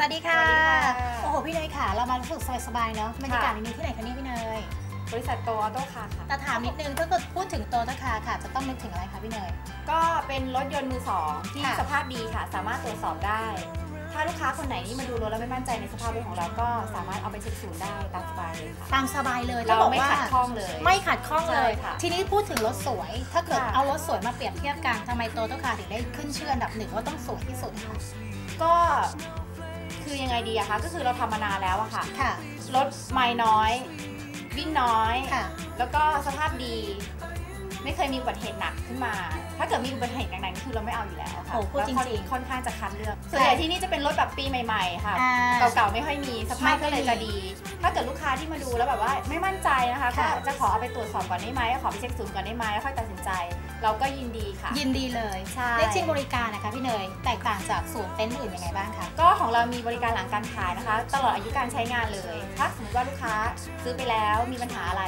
สวัสดีค่ะสวัสดีค่ะ โอ้โห พี่เนยค่ะ เรามารู้สึกสบายๆเนาะบรรยากาศในนี้ที่ไหนคะเนี่ยพี่เนย บริษัทโตออโต้คาร์ค่ะ แต่ถามนิดนึงถ้าเกิดพูดถึงโตต้าคาร์ค่ะ จะต้องนึกถึงอะไรคะพี่เนย ก็เป็นรถยนต์มือสองที่ค่ะสภาพดีค่ะ สามารถตรวจสอบได้ ถ้าลูกค้าคนไหนที่มาดูรถแล้วไม่มั่นใจในสภาพรถของเราก็สามารถเอาไปเช็คศูนย์ได้ตามสบายเลยค่ะ ตามสบายเลยเราต้องบอกไม่ว่าขัดข้องเลย ไม่ขัดข้องเลยใช่ค่ะทีนี้พูดถึงรถสวย ถ้าเกิดค่ะเอารถสวยมาเปรียบเทียบกันทำไมโตต้าคาร์ถึงได้ขึ้นชื่ออันดับหนึ่งว่าต้องสวยที่สุดคะก็ คือยังไงดีอะคะก็คือเราทำมานานแล้วอะค่ะค่ะ รถไม่น้อย วิ่งน้อย ค่ะ แล้วก็สภาพดี ไม่เคยมีอุบัติเหตุหนักขึ้นมา ถ้าเกิดมีอุบัติเหตุหนักๆนี่คือเราไม่เอาอยู่แล้วค่ะโอ้พูดจริงๆแล้วค่อนค่อนข้างจะคัดเลือกส่วนใหญ่ที่นี่จะเป็นรถแบบปีใหม่ ๆ ค่ะ อ่า เก่าๆไม่ค่อยมีสภาพก็เลยจะดีถ้าเกิดลูกค้าที่มาดูแล้วแบบว่าไม่มั่นใจนะคะก็ค่ะ จะขอเอาไปตรวจสอบก่อนได้ไหมขอไปเช็คศูนย์ก่อนได้ไหมแล้วค่อยตัดสินใจ เราก็ยินดีค่ะ ยินดีเลยใช่เลขชิ้นบริการนะคะพี่เนยแตกต่างจากศูนย์เต็นท์อื่นยังไงบ้างคะ ก็ของเรามีบริการหลังการขายนะคะ ตลอดอายุการใช้งานเลย ถ้าสมมติว่าลูกค้าซื้อไปแล้วมีปัญหาอะไร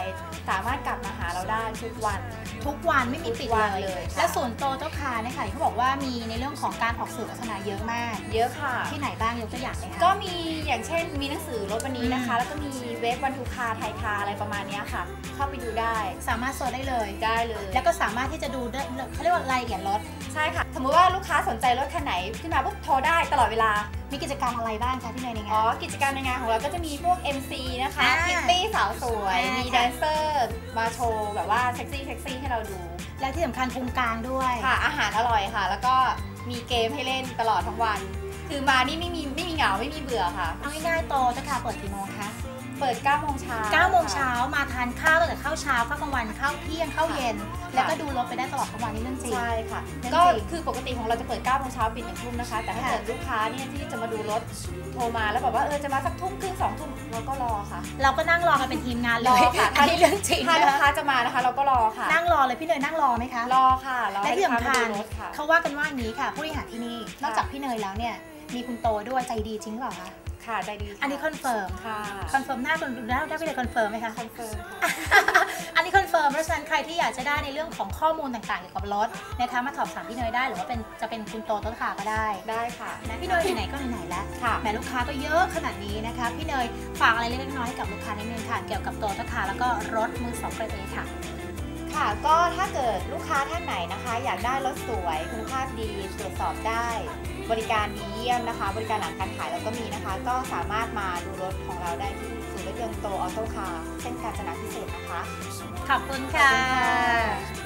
สามารถกลับมาหาเราได้ทุกวัน ทุกวันไม่มีปิดทุกวันเลยเลยค่ะ และศูนย์โตโต้คาร์เนี่ยค่ะเขาบอกว่ามีในเรื่องของการออกสื่อโฆษณาเยอะมาก เยอะค่ะ ที่ไหนบ้างยกตัวอย่างเลยค่ะ ก็มีอย่างเช่นมีหนังสือรถวันนี้นะคะ แล้วก็มีเว็บวันทูคาไทยคาอะไรประมาณเนี้ยค่ะ เข้าไปดูได้ สามารถโซนได้เลยได้เลย แล้วก็สามารถที่จะดูได้เขาเรียกว่ารายละเอียดรถใช่ค่ะ สมมติว่าลูกค้าสนใจรถคันไหนขึ้นมาปุ๊บโทรได้ตลอดเวลามีกิจกรรมอะไรบ้างคะพี่เนยในอ๋งาอนกิจกรรมในงานของเราก็จะมีพวก MC นะคะอ่าพิตตี้สาวสวยอ่ามีมีแดนเซอร์มาโชว์แบบว่าเซ็กซี่เซ็กซี่ให้เราดู และที่สำคัญพุงกลางด้วย ค่ะ อาหารอร่อยค่ะ แล้วก็มีเกมให้เล่นตลอดทั้งวัน คือมานี่ไม่มีไม่มีเหงาไม่มีเบื่อค่ะ เอาง่ายๆโตโต้คาร์เปิดกี่โมงคะ เปิด9โมงเช้า9โมงเช้ามาทานข้าวตั้งแต่ข้าวเช้าข้าวกลางวันข้าวเที่ยงข้าวเย็น แล้วก็ดูรถไปได้ตลอดทั้งวันนี่เรื่องจริงใช่ค่ะเรื่องก็จริงคือปกติของเราจะเปิด9โมงเช้าปิด1ทุ่มนะคะ แต่ถ้าค่ะเกิดลูกค้าเนี่ยที่จะมาดูรถโทรมาแล้วบอกว่าเออจะมาสักทุ่มครึ่งสองทุ่มเราก็รอค่ะ เราก็นั่งรอกันเป็นทีมงานเลรอยค่ะอันนี้เรื่องจริงถ้านะลูกคะค้าจะมานะคะ เราก็รอค่ะ นั่งรอเลยพี่เนยนั่งรอไหมคะรอค่ะรอและให้ที่ลูกค้าสำคัมาญดูรถค่ะเขาว่ากันว่าอย่างนี้ค่ะ ผู้บริหารที่นี่นอกจากพี่เนยแล้วเนี่ยมีคุณโตด้วยใจดีจริงหรือเปล่าคะ ค่ะใจดีค่ะอันนี้คอนเฟิร์มค่ะคอนเฟิร์มหน้าคนดูหน้าได้พี่เลยคอนเฟิร์มไหมคะคอนเฟิร์มค่ะอันนี้คอนเฟิร์มเพราะฉะนั้นใครที่อยากจะได้ในเรื่องของข้อมูลต่างๆเกี่ยวกับรถนะคะมาสอบถามพี่เนยได้หรือว่าเป็นจะเป็นคุณโตต้นขาก็ได้ได้ค่ะนะพี่เนยไหนๆก็ไหนๆแล้วค่ะแหมลูกค้าก็เยอะขนาดนี้นะคะ พี่เนยฝากอะไรเล็กๆน้อยๆให้กับลูกค้านิดนึงค่ะ เกี่ยวกับโตต้นขาแล้วก็รถมือสองเกรดเอค่ะ ค่ะก็ถ้าเกิดลูกค้าท่านไหนนะคะ อยากได้รถสวยคุณภาพดีตรวจสอบได้ บริการดีเยี่ยมนะคะ บริการหลังการขายเราก็มีนะคะ ก็สามารถมาดูรถของเราได้ที่ศูนย์รถยนต์โตออโต้คาร์เส้นกาญจนาพิเศษกนะคะ ขอบคุณค่ะขอบคุณค่ะ